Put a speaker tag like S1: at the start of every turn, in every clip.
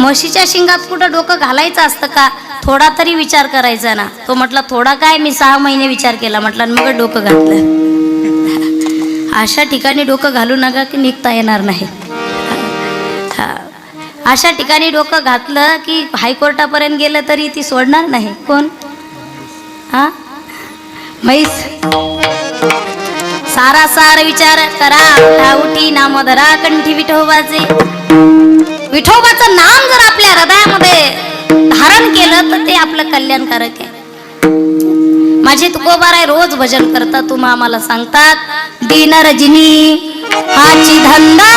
S1: म्हशीच्या शिंगात कुठं डोकं घालायचं असतं का? थोडा तरी विचार करायचा ना. तो म्हटला थोडा काय? मी सहा महिने विचार केला. म्हटलं आणि मग डोकं घातलं. अशा ठिकाणी डोकं घालू नका की निघता येणार नाही. हा. अशा ठिकाणी डोकं घातलं की हायकोर्टापर्यंत गेलं तरी ती सोडणार नाही. कोण? हा? म्हैस. सारा सार विचार करा. उठी नामधरा कंठी विठोबाचे. विठोबाचं नाम जर आपल्या हृदयामध्ये धारण केलं तर ते आपलं कल्याणकारक आहे. माझे तुकोबाराय रोज भजन करतात तुम्हा आम्हाला सांगतात दिन रजनी हाची धंदा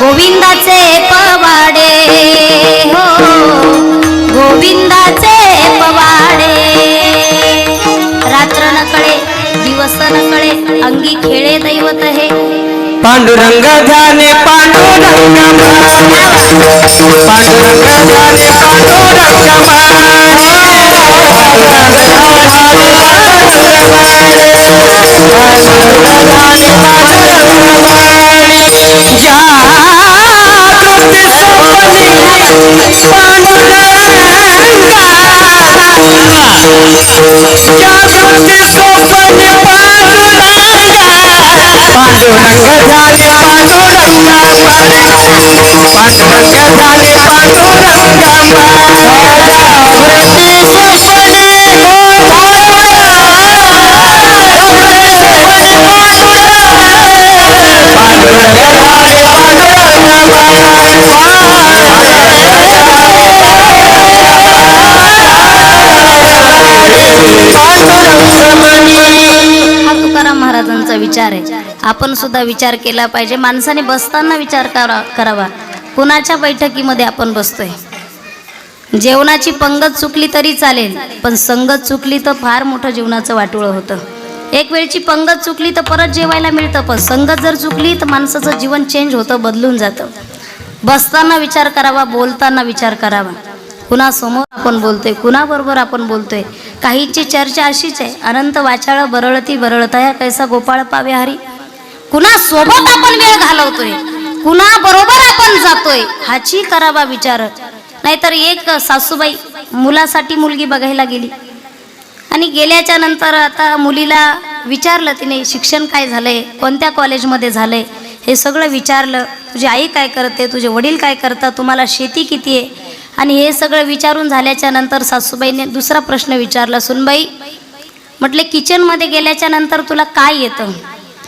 S1: गोविंदाचे पवाडे हो गोविंदाचे
S2: पांडुरंग ध्याने पांडुरंग पांडुरंग ध्याने पांडुरंग पांडुरंग झाले पांडुरंग पांडुरंग झाले
S1: हा सुद्धा विचार केला पाहिजे. माणसाने बसताना विचार करा करावा. कुणाच्या बैठकीमध्ये आपण बसतोय? जेवणाची पंगत चुकली तरी चालेल पण संगत चुकली तर फार मोठं जीवनाचं वाटोळं होतं. एक वेळची पंगत चुकली तर परत जेवायला मिळतं पण संगत जर चुकली तर माणसाचं जीवन चेंज होतं बदलून जातं. बसताना विचार करावा बोलताना विचार करावा. कुणासमोर आपण बोलतोय कुणाबरोबर आपण बोलतोय? काहींची चर्चा अशीच आहे. अनंत वाचाळ बरळती बरळताया कैसा गोपाळ पावे हरी? कुणासोबत आपण वेळ घालवतोय? कुणाबरोबर आपण जातोय? हाची करावा विचार. नाहीतर एक सासूबाई मुलासाठी मुलगी बघायला गेली. आणि गेल्याच्यानंतर आता मुलीला विचारलं तिने शिक्षण काय झालंय? कोणत्या कॉलेजमध्ये झालंय? हे सगळं विचारलं. तुझी आई काय करते? तुझे वडील काय करतात? तुम्हाला शेती किती आहे? आणि हे सगळं विचारून झाल्याच्यानंतर सासूबाईने दुसरा प्रश्न विचारला. सुनबाई म्हटले किचनमध्ये गेल्याच्यानंतर तुला काय येतं?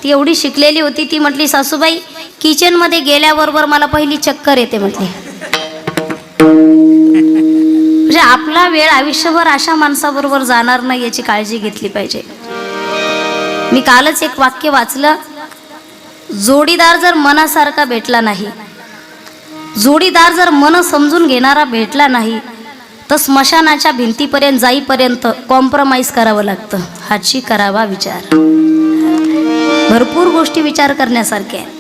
S1: ती एवढी शिकलेली होती ती म्हटली सासूबाई किचनमध्ये गेल्याबरोबर मला पहिली चक्कर येते म्हटली. म्हणजे आपला वेळ आयुष्यभर अशा माणसाबरोबर जाणार नाही याची काळजी घेतली पाहिजे. मी कालच एक वाक्य वाचलं जोडीदार जर मनासारखा भेटला नाही जोडीदार जर मन समजून घेणारा भेटला नाही तर स्मशानाच्या भिंतीपर्यंत जाईपर्यंत कॉम्प्रोमाइज करावं लागतं हाची करावा विचार. भरपूर गोष्टी विचार करण्यासारख्या आहे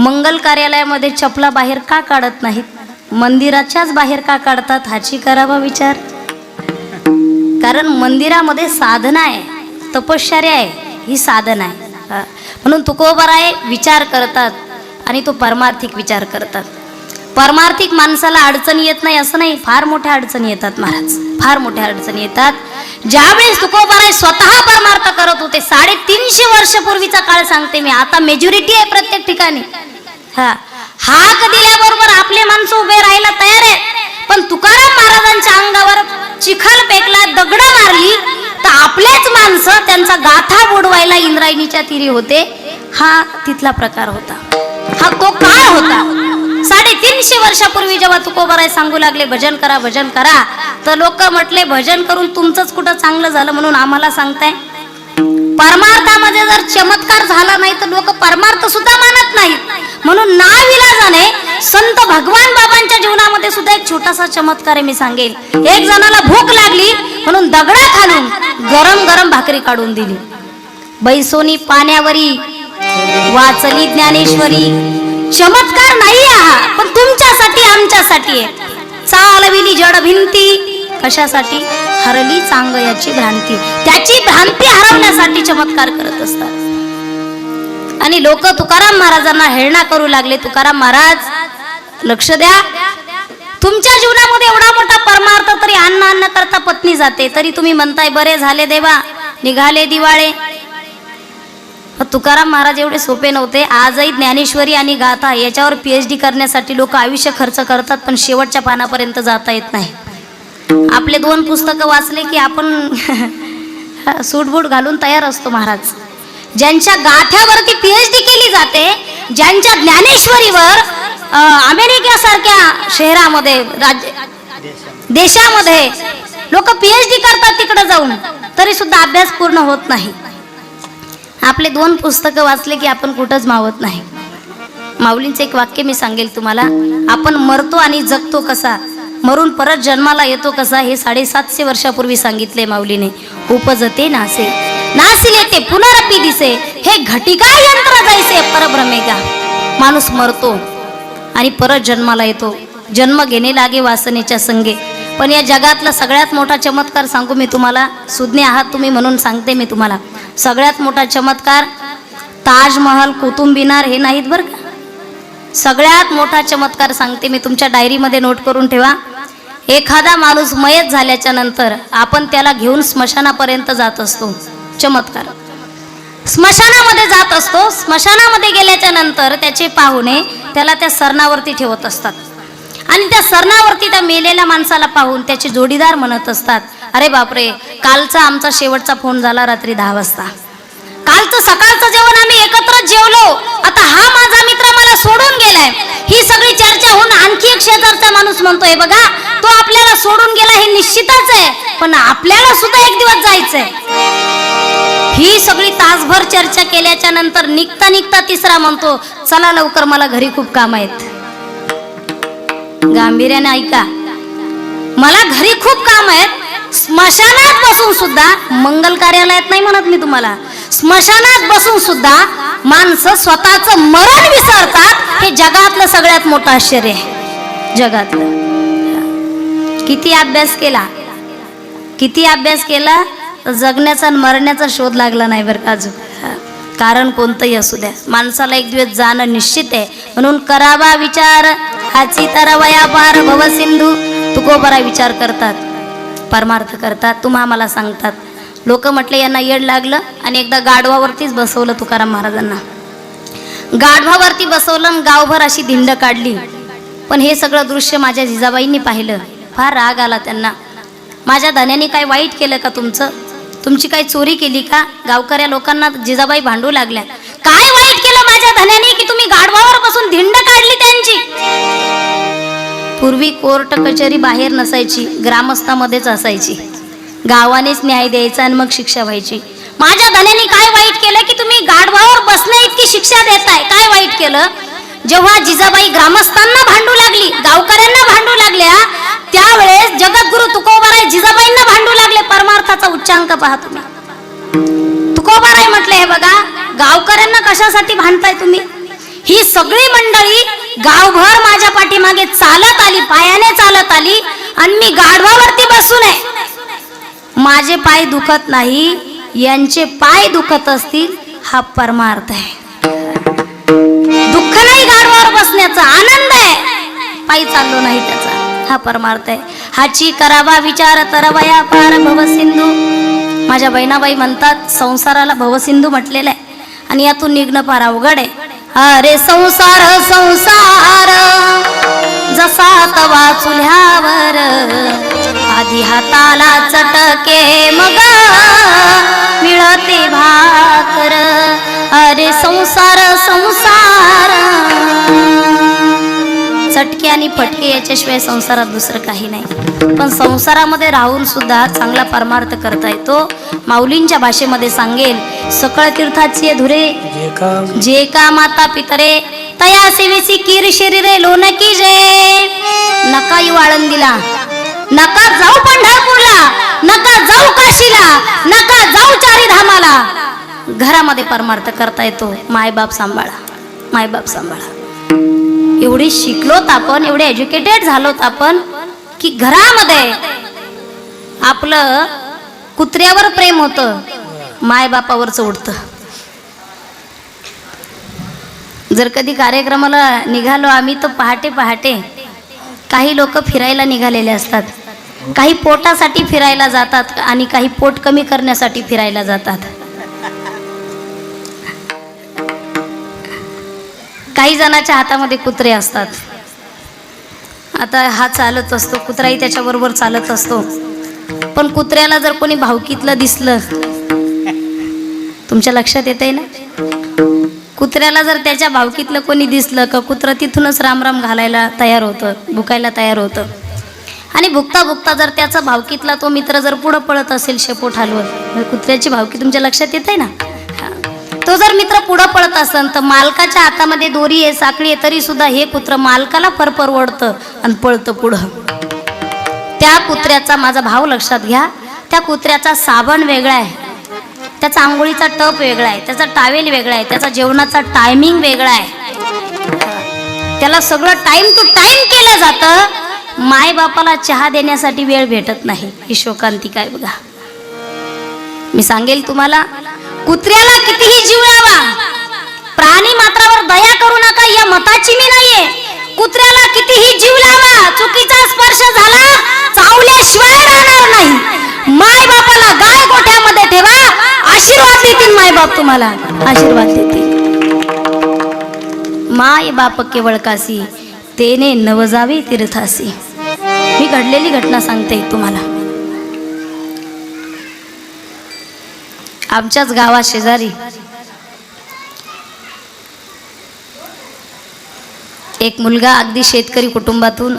S1: मंगल कार्यालयामध्ये चपला बाहेर का काढत नाहीत? मंदिराच्याच बाहेर का काढतात हाची करावा विचार. कारण मंदिरामध्ये साधना आहे तपश्चर्या आहे ही साधना आहे. हा. म्हणून तुकोबराय विचार करतात आणि तो परमार्थिक विचार करतात. परमार्थिक माणसाला अडचणी येत नाही असं नाही. फार मोठ्या अडचणी येतात महाराज. फार मोठ्या अडचणी येतात. ज्यावेळेस तुकोबराय स्वतः परमार्थ करत होते साडेतीनशे वर्षपूर्वीचा काळ सांगते मी. आता मेजॉरिटी आहे प्रत्येक ठिकाणी. हा. हाक दिल्याबरोबर आपले माणसं उभे राहायला तयार आहे पण तुकाराम महाराजांच्या अंगावर चिखल पेकला दगड मारली तर आपलेच माणसं त्यांचा गाथा बुडवायला इंद्रायणीच्या तिरी होते. हा तिथला प्रकार होता. हा तो काळ होता. साडेतीनशे वर्षापूर्वी जेव्हा तुकोबराय सांगू लागले भजन करा भजन करा. तर लोक म्हटले भजन करून तुमचंच कुठं चांगलं झालं म्हणून आम्हाला सांगताय? परमार्थामध्ये जर चमत्कार झाला नाही तर लोक परमार्थ सुद्धा मानत नाहीत म्हणून नाविलाजाने संत भगवान बाबांच्या जीवनामध्ये सुद्धा एक छोटासा चमत्कार आहे मी सांगेल एक जणाला भूक लागली म्हणून दगडा खालून गरम गरम भाकरी काढून दिली. बैसोनी पाण्यावरी वाचली ज्ञानेश्वरी. चमत्कार नाही आहा पण तुमच्यासाठी आमच्यासाठी आहे. चालविली जड भिंती कशासाठी? हरली चांग याची भ्रांती. त्याची भ्रांती हरवण्यासाठी चमत्कार करत असतात. आणि लोक तुकाराम महाराजांना हेळणा करू लागले. तुकाराम महाराज लक्ष द्या. तुमच्या जीवनामध्ये एवढा मोठा परमार्थ तरी अन्न अन्न करता पत्नी जाते. तरी तुम्ही म्हणताय बरे झाले देवा निघाले दिवाळे. तुकाराम महाराज एवढे सोपे नव्हते. आजही ज्ञानेश्वरी आणि गाथा याच्यावर पी एच डी करण्यासाठी लोक आयुष्य खर्च करतात पण शेवटच्या पानापर्यंत जाता येत नाही. आपले दोन पुस्तकं वाचले की आपण सूटबूट घालून तयार असतो महाराज. ज्यांच्या गाथ्यावरती पी एच डी केली जाते ज्यांच्या ज्ञानेश्वरीवर अमेरिकेसारख्या शहरामध्ये राज्य देशामध्ये लोक पी एच डी करतात तिकडे जाऊन तरी सुद्धा अभ्यास पूर्ण होत नाही. आपले दोन पुस्तकं वाचले की आपण कुठंच मावत नाही. माऊलींचं एक वाक्य मी सांगेल तुम्हाला आपण मरतो आणि जगतो कसा? मरून परत जन्माला येतो कसा हे साडेसातशे वर्षापूर्वी सांगितले माऊलीने. उपजते नासे. नासिले ते पुनरपी दिसे. हे घटिका यंत्र जायचे परभ्रमे माणूस मरतो आणि परत जन्माला येतो. जन्म घेणे लागे वासनेच्या संगे. पण या जगातला सगळ्यात मोठा चमत्कार सांगू मी तुम्हाला. सुज्ञ आहात तुम्ही म्हणून सांगते मी तुम्हाला. सगळ्यात मोठा चमत्कार ताजमहल कुतुंबिनार हे नाहीत बरं का? सगळ्यात मोठा चमत्कार सांगते मी. तुमच्या डायरीमध्ये नोट करून ठेवा. एखादा माणूस मयत झाल्याच्यानंतर आपण त्याला घेऊन स्मशानापर्यंत जात असतो. चमत्कार. स्मशानामध्ये जात असतो. स्मशानामध्ये गेल्याच्यानंतर त्याचे पाहुणे त्याला त्या सरणावरती ठेवत असतात. आणि त्या सरणावरती त्या मेलेल्या माणसाला पाहून त्याचे जोडीदार म्हणत असतात अरे बापरे कालचा आमचा शेवटचा फोन झाला रात्री दहा वाजता. कालचं सकाळचं जेवण आम्ही एकत्रच जेवलो. आता हा माझा मित्र मला सोडून गेलाय. ही सगळी चर्चा होऊन आणखी एक शेजारचा माणूस म्हणतोय बघा तो आपल्याला सोडून गेला हे निश्चितच आहे पण आपल्याला सुद्धा एक दिवस जायचंय. ही सगळी तासभर चर्चा केल्याच्यानंतर निघता निघता तिसरा म्हणतो चला लवकर मला घरी खूप काम आहेत. गांभीर्याने ऐका. मला घरी खूप काम आहेत. स्मशानात बसून सुद्धा मंगल कार्यालयात नाही म्हणत मी तुम्हाला. स्मशानात बसून सुद्धा माणसं स्वतःच मरण विसरतात हे जगातलं सगळ्यात मोठं आश्चर्य आहे. जगातलं. किती अभ्यास केला? किती अभ्यास केला? तर जगण्याचा आणि मरण्याचा शोध लागला नाही बरं का अजून. कारण कोणतंही असू द्या. माणसाला एक दिवस जाणं निश्चित आहे. म्हणून करावा विचार हाची तरवया पार भव सिंधू. तुकोबरा विचार करतात. परमार्थ करतात. तुम्हा मला सांगतात. लोक म्हटले यांना येड लागलं. आणि एकदा गाढवावरतीच बसवलं तुकाराम महाराजांना. गाढवावरती बसवलं गावभर अशी धिंड काढली. पण हे सगळं दृश्य माझ्या जिजाबाईंनी पाहिलं. फार राग आला त्यांना. माझ्या धन्याने काय वाईट केलं का तुमचं? तुमची काही चोरी केली का? गावकऱ्या लोकांना जिजाबाई भांडू लागल्या. काय वाईट केलं माझ्या धन्याने की तुम्ही गाढवावर बसून धिंड काढली त्यांची? पूर्वी कोर्ट कचेरी बाहेर नसायची ग्रामस्थामध्येच असायची. गावानेच न्याय द्यायचा आणि मग शिक्षा व्हायची. माझ्या धन्याने काय वाईट केलं की तुम्ही गाढवावर बसण्या इतकी शिक्षा देताय? काय वाईट केलं? जेव्हा जिजाबाई ग्रामस्थांना भांडू लागली गावकऱ्यांना भांडू लागल्या त्यावेळेस जगद्गुरु तुकोबाराय जिजाबाईंना भांडू लागले परमार्थाचा उच्चांक पहा तुम्ही. तुकोबाराय म्हटले हे बघा गावकऱ्यांना कशासाठी भांडताय तुम्ही? ही सगळी मंडळी गावभर माझ्या पाठीमागे चालत आली पायाने चालत आली आणि मी गाढवावरती बसून आहे. माझे पाय दुखत नाही यांचे पाय दुखत असतील हा परमार्थ आहे. दुःख नाही गाडवावर बसण्याचा आनंद आहे. पायी चाललो नाही त्याचा हा परमार्थ आहे. हाची करावा विचार तरवया पार भवसिंधू. माझ्या बहिणाबाई म्हणतात संसाराला भवसिंधू म्हटलेलं आहे. आणि यातून निघणं फार अवघड आहे. अरे संसार संसार जसा तवा चुल्यावर आधी हाताला चटके मग मिळते भाकर. अरे संसार संसार. चटके आणि फटके याच्याशिवाय संसारात दुसरं काही नाही. पण संसारामध्ये राहून सुद्धा चांगला परमार्थ करता येतो. माऊलींच्या भाषेमध्ये सांगेल सकळ तीर्थाची धुरे
S2: जे का
S1: माता पितरे तया सेवेची कीर शरीरे लोणकी जे. नका येऊ आळंदीला नका जाऊ पंढरपूरला नका जाऊ काशीला नका जाऊ चारी धामाला घरामध्ये परमार्थ करता येतो. मायबाप सांभाळा मायबाप सांभाळा. एवढे शिकलोत आपण एवढे एज्युकेटेड झालोत आपण की घरामध्ये आपलं कुत्र्यावर प्रेम होतं मायबापावर उडतं. जर कधी कार्यक्रमाला निघालो आम्ही तर पहाटे पहाटे काही लोक फिरायला निघालेले असतात. काही पोटासाठी फिरायला जातात आणि काही पोट कमी करण्यासाठी फिरायला जातात. काही जणाच्या हातामध्ये कुत्रे असतात. आता हा चालत असतो कुत्राही त्याच्याबरोबर चालत असतो. पण कुत्र्याला जर कोणी भावकीतलं दिसलं तुमच्या लक्षात येत आहे ना? कुत्र्याला जर त्याच्या भावकीतलं कोणी दिसलं का कुत्रं तिथूनच रामराम घालायला तयार होतं भुकायला तयार होतं. आणि भुकता भुकता जर त्याचा भावकीतला तो मित्र जर पुढं पळत असेल शेपूट हलवत कुत्र्याची भावकी तुमच्या लक्षात येत आहे ना तो जर मित्र पुढं पळत असेल तर मालकाच्या हातामध्ये दोरी आहे साखळी आहे तरी सुद्धा हे कुत्र मालकाला फरफर परवडतं आणि पळतं पुढं. त्या कुत्र्याचा माझा भाव लक्षात घ्या. त्या कुत्र्याचा साबण वेगळा आहे. त्याचा आंघोळीचा टप वेगळा आहे त्याचा टावेल वेगळा आहे त्याचा जेवणाचा टायमिंग वेगळा आहे. त्याला सगळं टाइम टू टाइम केलं जातं. माय बापाला चहा देण्यासाठी वेळ भेटत नाही. ही शोकांती काय बघा. मी सांगेल तुम्हाला कुत्र्याला कितीही जीव लावा प्राणी मात्रावर दया करू नका या मताची मी नाहीये. कुत्र्याला कितीही जीव लावा चुकीचा स्पर्श झाला चावल्याशिवाय राहणार नाही. माय बापाला गाय गोठ्यामध्ये ठेवा. आशीर्वाद देतील माय बाप तुम्हाला. आशीर्वाद देतील. माय बाप केवळ कासी तेने नवजावे तीर्थासी. मी घडलेली घटना सांगते तुम्हाला. आमच्याच गावा शेजारी एक मुलगा अगदी शेतकरी कुटुंबातून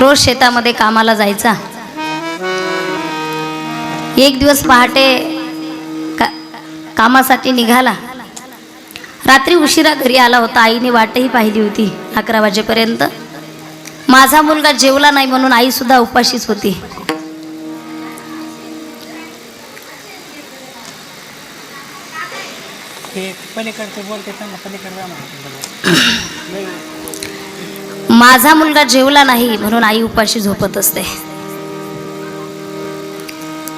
S1: रोज शेतामध्ये कामाला जायचा. एक दिवस पहाटे का कामासाठी निघाला. रात्री उशिरा घरी आला होता. आईने वाटही पाहिली होती. अकरा वाजेपर्यंत. माझा मुलगा जेवला नाही म्हणून आई सुद्धा उपाशीच होती.
S3: पलीकडचे बोलते
S1: माझा मुलगा जेवला नाही म्हणून आई उपाशी झोपत असते.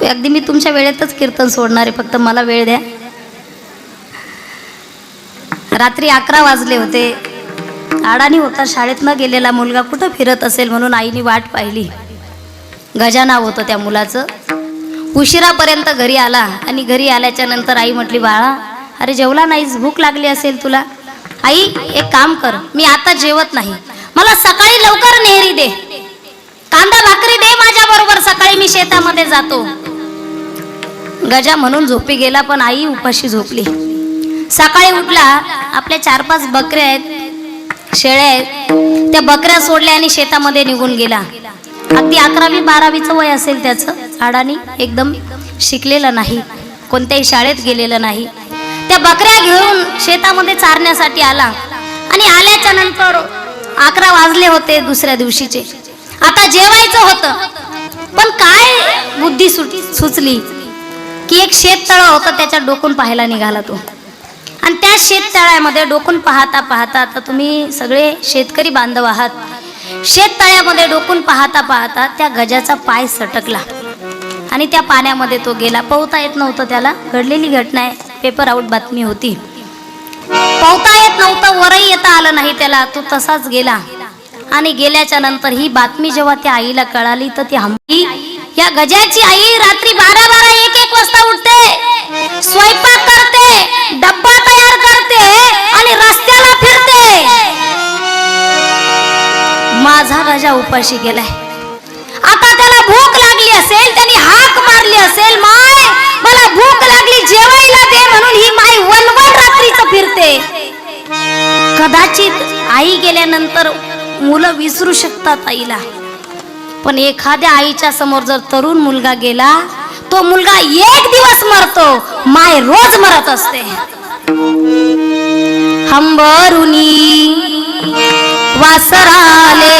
S1: अगदी मी तुमच्या वेळेतच कीर्तन सोडणार आहे फक्त मला वेळ द्या. रात्री अकरा वाजले होते. आडाणी होता शाळेत न गेलेला मुलगा कुठं फिरत असेल म्हणून आईने वाट पाहिली. गजा नाव होतं त्या मुलाचं. उशिरापर्यंत घरी आला आणि घरी आल्याच्यानंतर आई म्हटली बाळा अरे जेवला नाहीस भूक लागली असेल तुला. आई एक काम कर मी आता जेवत नाही. मला सकाळी लवकर नेहरी दे. कांदा भाकरी दे माझ्या बरोबर सकाळी मी शेतामध्ये जातो. गजा म्हणून झोपी गेला पण आई उपाशी झोपली. सकाळी उठला आपल्या चार पाच बकऱ्या आहेत शेळ्या आहेत त्या बकऱ्या सोडल्या आणि शेतामध्ये निघून गेला. अगदी अकरावी बारावीचं वय असेल त्याचं. आडानी एकदम शिकलेलं नाही कोणत्याही शाळेत गेलेलं नाही. त्या बकऱ्या घेऊन शेतामध्ये चारण्यासाठी आला. आणि आल्याच्यानंतर अकरा वाजले होते दुसऱ्या दिवशीचे. आता जेवायचं होतं. पण काय बुद्धी सुचली? की एक शेततळं होतं त्याच्या डोकून पाहायला निघाला तो. आणि त्या शेततळ्यामध्ये डोकून पाहता पाहता आता तुम्ही सगळे शेतकरी बांधव आहात. शेततळ्यामध्ये डोकून पाहता पाहता त्या गजाचा पाय सटकला. आणि त्या पाण्यामध्ये तो गेला. पोहता येत नव्हतं त्याला. घडलेली घटना आहे पेपर आउट बातमी होती. पोहता येत नव्हतं वरही येता आलं नाही त्याला. तो तसाच गेला. आणि गेल्याच्यानंतर ही बातमी जेव्हा त्या आईला कळाली तर ती हंबी या गजाची आई रात्री बारा बारा एक एक वाजता उठते. स्वयंपाक करते डब्बा तयार करते आणि रस्त्याला फिरते. माझा गजा उपाशी गेलाय. आता त्याला भूक लागली असेल त्यांनी हाक मारली असेल माय मला भूक लागली जेवायला दे म्हणून ही माय वनवन रात्रीच फिरते. कदाचित आई गेल्यानंतर मुलं विसरू शकतात आईला. पण एखाद्या आईच्या समोर जर तरुण मुलगा गेला तो मुलगा एक दिवस मरतो माय रोज मरत असते. हंबरुनी वासराले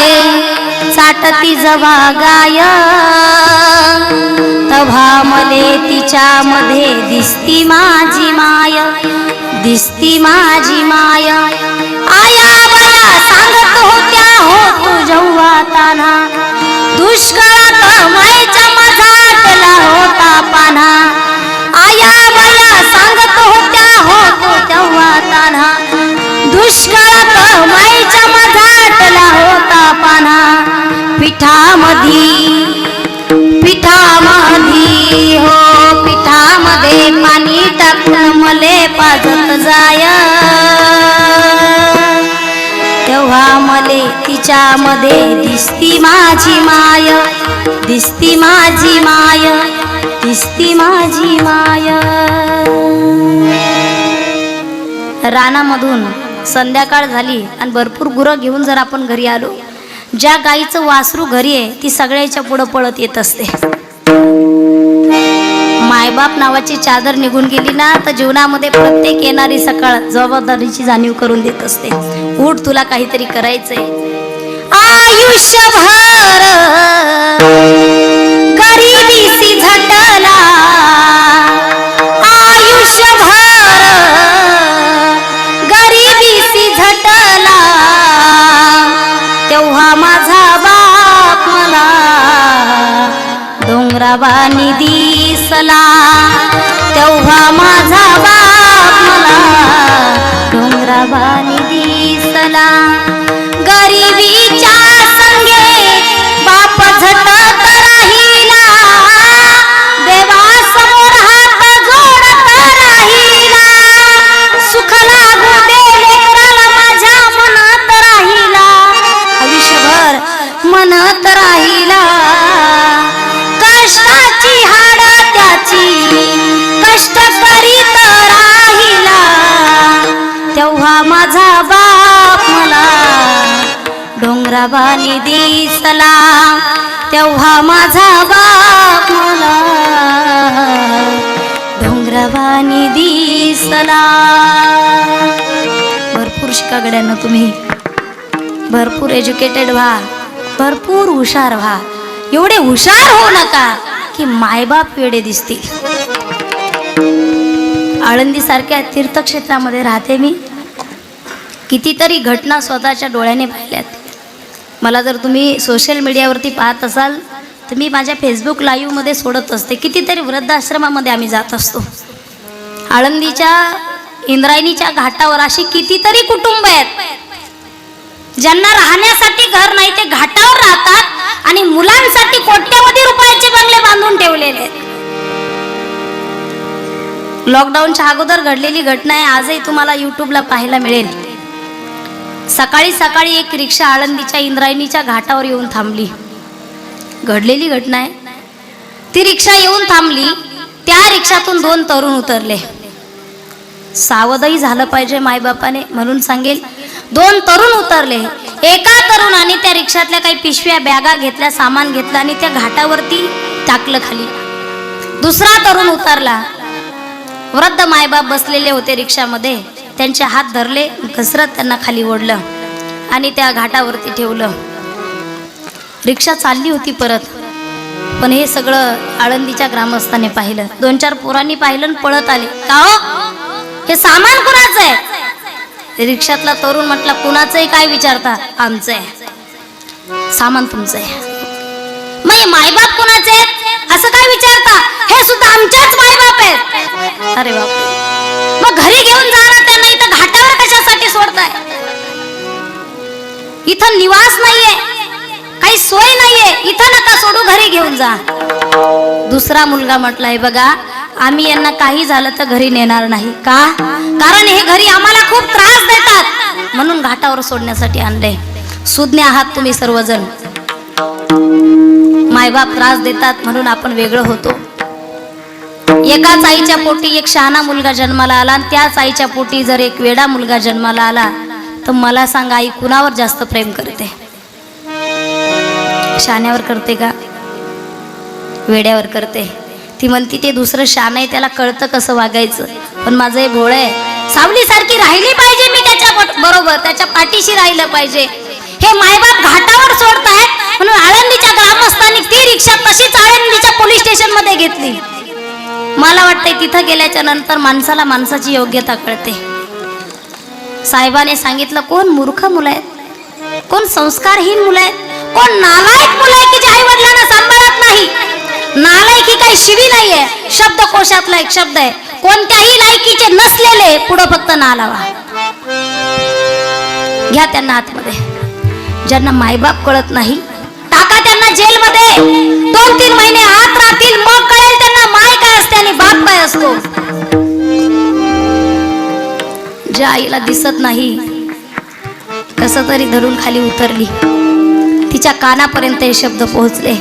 S1: साटती जवा गाय तव्हा मले तिच्या मध्ये दिसती माझी माय. दिसती माझी माय. हो आया बया सांगत होत्या हो तू जेव्हा ताना. दुष्काळात मायच्या मझाटला होता पाना. आया बया सांगत होत्या हो तू दुष्काळात माईच्या मझाटला होता पाना. पिठामधी पिठामधी हो पिठामध्ये पा मले पाजत जाय. तेव्हा मले तिच्यामध्ये दिसती माझी माय दिसती माझी माय दिसती माझी माय. रानामधून संध्याकाळ झाली आणि भरपूर गुरं घेऊन जर आपण घरी आलो ज्या गाईचं वासरू घरी आहे ती सगळ्याच्या पुढं पळत येत असते. मायबाप नावाची चादर निघून गेली ना तर जीवनामध्ये प्रत्येक येणारी सकाळ जबाबदारीची जाणीव करून देत असते. उठ तुला काहीतरी करायचंय. आयुष्यभर गरिबीसी झटला आयुष्यभर गरिबीसी झटला तेव्हा माझा बाप मला डोंगराबानी दिसला. डोंगराबानी दिसला तेव्हा माझा बाप मला डोंगराबानी दिसला. भरपूर शिका गड्यांना तुम्ही भरपूर एज्युकेटेड व्हा भरपूर हुशार व्हा. एवढे हुशार हो नका की मायबाप वेडे दिसतील. आळंदीसारख्या तीर्थक्षेत्रामध्ये राहते मी. कितीतरी घटना स्वतःच्या डोळ्याने पाहिल्यात. मला जर तुम्ही सोशल मीडियावरती पाहत असाल तर मी माझ्या फेसबुक लाईव्हमध्ये सोडत असते. कितीतरी वृद्धाश्रमामध्ये आम्ही जात असतो. आळंदीच्या इंद्रायणीच्या घाटावर अशी कितीतरी कुटुंब आहेत. ज्यांना राहण्यासाठी घर नाही ते घाटावर राहतात आणि मुलांसाठी कोट्यवधी रुपयाचे बंगले बांधून ठेवलेले आहेत. लॉकडाऊनच्या अगोदर घडलेली घटना आहे आजही तुम्हाला युट्यूबला पाहायला मिळेल. सकाळी सकाळी एक रिक्षा आळंदीच्या इंद्रायणीच्या घाटावर येऊन थांबली. घडलेली घटना आहे. ती रिक्षा येऊन थांबली त्या रिक्षातून दोन तरुण उतरले. सावधही झालं पाहिजे मायबापाने म्हणून सांगेल. दोन तरुण उतरले. एका तरुणाने त्या रिक्षातल्या काही पिशव्या बॅगा घेतल्या सामान घेतलं आणि त्या घाटावरती टाकलं खाली. दुसरा तरुण उतरला. वृद्ध मायबाप बसलेले होते रिक्षामध्ये. त्यांचे हात धरले घसरत त्यांना खाली ओढलं आणि त्या घाटावरती ठेवलं. रिक्षा चालली होती परत पण हे सगळं आळंदीच्या ग्रामस्थांनी पाहिलं. दोन चार पोरांनी पाहिलं आणि पळत आले. का हो? हे सामान कुणाचं आहे? रिक्षातला तरुण म्हटला कुणाचंही काय विचारता? आमचं आहे सामान तुमचं आहे मग हे मायबाप कुणाचे आहेत? असं काय विचारता? हे सुद्धा आमच्याच मायबाप आहेत. अरे बाप मग घरी घेऊन जा निवास नाहीये काही सोय नाहीये इथं नका सोडू घरी घेऊन जा. दुसरा मुलगा म्हटलाय बघा आम्ही यांना काही झालं तर घरी नेणार नाही. का? कारण हे घरी आम्हाला खूप त्रास देतात. म्हणून घाटावर सोडण्यासाठी आणले सुज्ञ आहात तुम्ही सर्वजण. मायबाप त्रास देतात म्हणून आपण वेगळं होतो. एकाच आईच्या पोटी एक शहाणा मुलगा जन्माला आला आणि त्याच आईच्या पोटी जर एक वेडा मुलगा जन्माला आला तर मला सांगा आई कुणावर जास्त प्रेम करते? शान्यावर करते का? वेड्यावर करते. ती म्हणती ते दुसरं शान आहे त्याला कळतं कसं वागायचं. पण माझं हे भोळ आहे. सावलीसारखी राहिली पाहिजे मी त्याच्या बरोबर त्याच्या पाठीशी राहिलं पाहिजे. हे मायबाप घाटावर सोडतायत म्हणून आळंदीच्या ग्रामस्थांनी ती रिक्षा तशीच आळंदीच्या पोलीस स्टेशनमध्ये घेतली. मला वाटतंय तिथं गेल्याच्यानंतर माणसाला माणसाची योग्यता कळते. साहेबाने सांगितलं कोण मूर्ख मुलं आहेत? कोण संस्कारहीन मुलं आहेत? कोण नालायक मुलं आहे की जे आई वडिलांना सांभाळत नाही? ही काही शिवी नाहीये. शब्दकोशातला एक शब्द आहे. कोणत्याही लायकीचे नसलेले पुढं फक्त ना लावा घ्या त्यांना आतमध्ये. ज्यांना मायबाप कळत नाही टाका त्यांना जेलमध्ये. दोन तीन महिने आत राहतील मग कळेल त्यांना माय काय असते आणि बाप काय असतो. ज्या आईला दिसत नाही. कस तरी धरून खाली उतरली. तिच्या कानापर्यंत हे शब्द पोहोचले.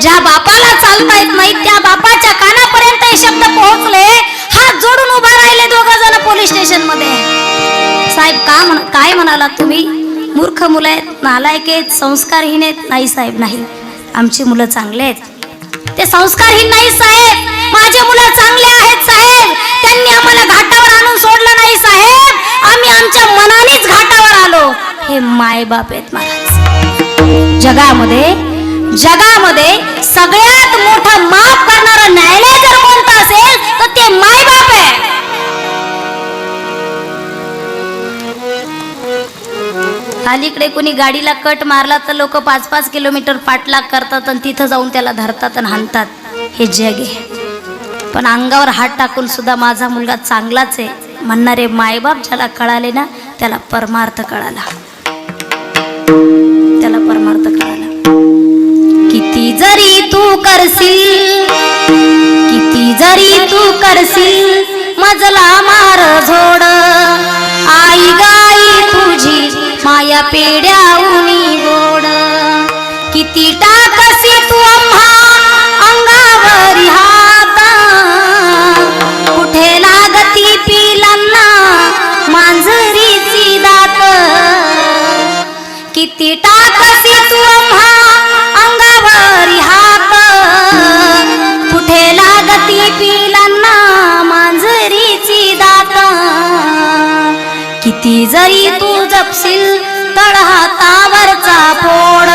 S1: ज्या बापाला चालता येत नाही त्या बापाच्या कानापर्यंत हे शब्द पोहोचले. हात जोडून उभा राहिले दोघ जण पोलीस स्टेशनमध्ये साहेब का म्हण काय म्हणाला तुम्ही? मूर्ख मुलं आहेत नालायक आहेत संस्कारहीन आहेत. नाही साहेब नाही. आमची मुलं चांगले आहेत. ते संस्कारहीन नाही साहेब. माझे मुलं चांगले आहेत साहेब. त्यांनी आम्हाला घाटावर आणून सोडलं नाही साहेब. आम्ही आमच्या मनानेच घाटावर आलो. हे मायबाप आहेत महाराज. जगामध्ये जगामध्ये सगळ्यात मोठं माफ करणारं न्यायालय जर कोणतं असेल तर ते मायबाप आहे. अलीकडे कोणी गाडीला कट मारला तर लोक पाच पाच किलोमीटर पाठलाग करतात आणि तिथं जाऊन त्याला धरतात आणि हाणतात. हे जग आहे. पण अंगावर हात टाकून सुद्धा माझा मुलगा चांगलाच आहे. म्हणणारे मायबाप ज्याला कळाले ना त्याला परमार्थ कळाला. त्याला परमार्थ कळाला. किती जरी तू करशील किती जरी तू करशील मजला मार झोड. आई गाई तुझी माया पेड्या उनी जरी तू जपशील तळहातावरचा फोड.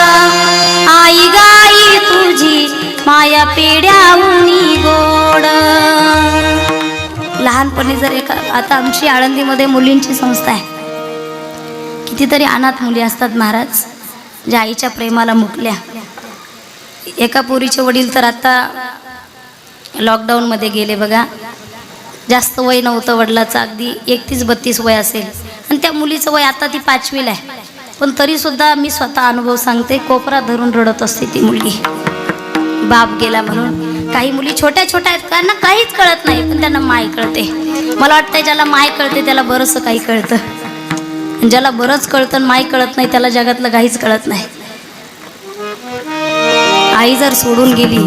S1: आई गाई तुझी माया पेड्याऊनी गोड. लहानपणी जर एका आता आमची आळंदीमध्ये मुलींची संस्था आहे. कितीतरी अनाथ मुली असतात महाराज ज्या आईच्या प्रेमाला मुकल्या. एका पोरीचे वडील तर आता लॉकडाऊनमध्ये गेले बघा. जास्त वय नव्हतं वडिलाचं अगदी एकतीस बत्तीस वय असेल. आणि त्या मुलीचं वय आता ती पाचवीला आहे. पण तरीसुद्धा मी स्वतः अनुभव सांगते कोपरा धरून रडत असते ती मुलगी. बाप गेला म्हणून. काही मुली छोट्या छोट्या आहेत त्यांना काहीच कळत नाही पण त्यांना माय कळते. मला वाटतं ज्याला माय कळते त्याला बरंचसं काही कळतं. ज्याला बरंच कळतं आणि माय कळत नाही त्याला जगातलं काहीच कळत नाही. आई जर सोडून गेली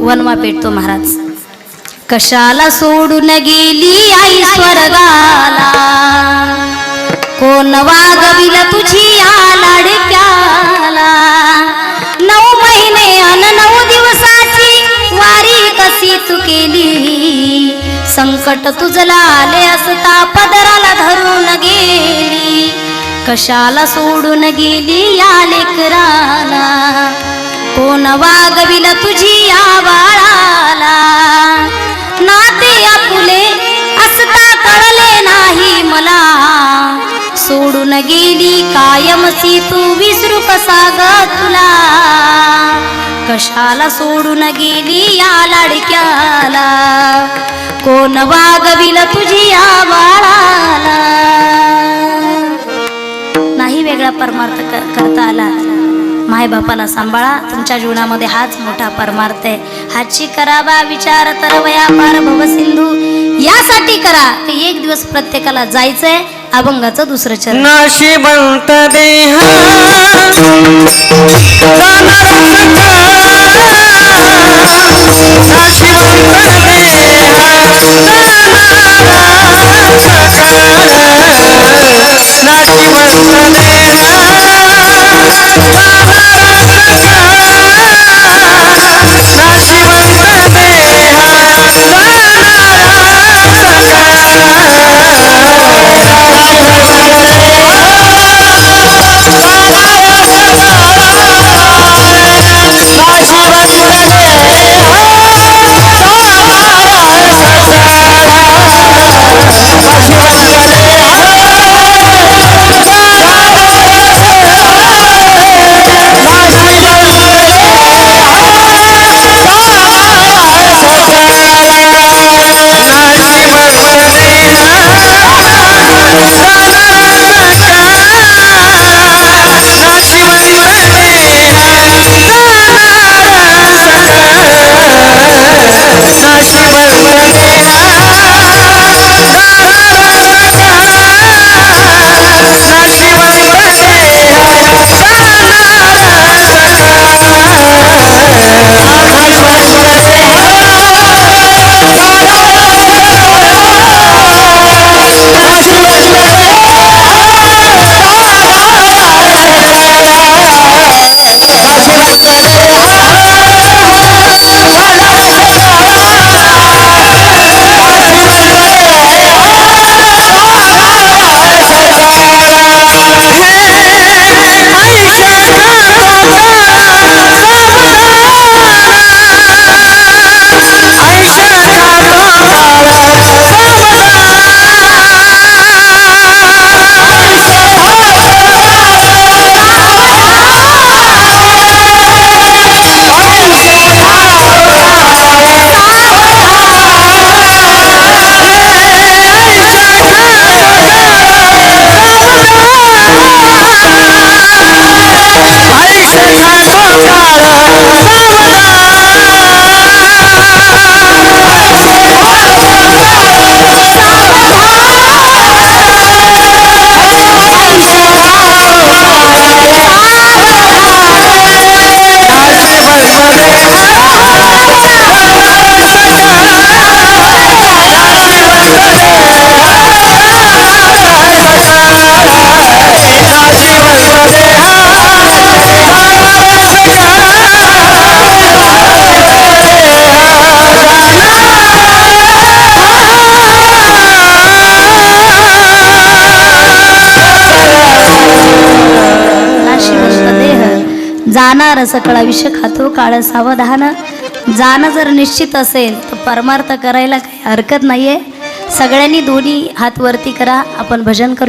S1: वनवा पेटतो महाराज. कशाला सोडून गेली आई स्वर्गाला? दोन वागविल तुझी या लाडक्याला नऊ महिने अन नऊ दिवसाची वारी कशी तू केली? संकट तुझला आले असता पदराला धरून गेली. कशाला सोडून गेली या लेकराला? कोण वागविल तुझी या बाळाला? नाते आपुले असता कळले नाही मला. सोडून गेली कायमची तू विसरू कसा ग तुला? कशाला सोडून गेली या लाडक्याला? कोण वागविल तुझी या बाळाला? नाही वेगळा परमार्थ क- करता आला. मायबापाला सांभाळा. तुमच्या जीवनामध्ये हाच मोठा परमार्थ आहे. हाची करावा विचार तर व्यापार भव सिंधू यासाठी करा. की एक दिवस प्रत्येकाला जायचंय. अभंगाचं दुसरं चरण
S2: नाशिवंत देहा
S4: Thank you.
S1: नाना रसकळा आयुष्य खातो काळ सावधान. जाणं जर निश्चित असेल तर परमार्थ करायला काही हरकत नाहीये. सगळ्यांनी दोन्ही हात वरती करा. आपण भजन करू.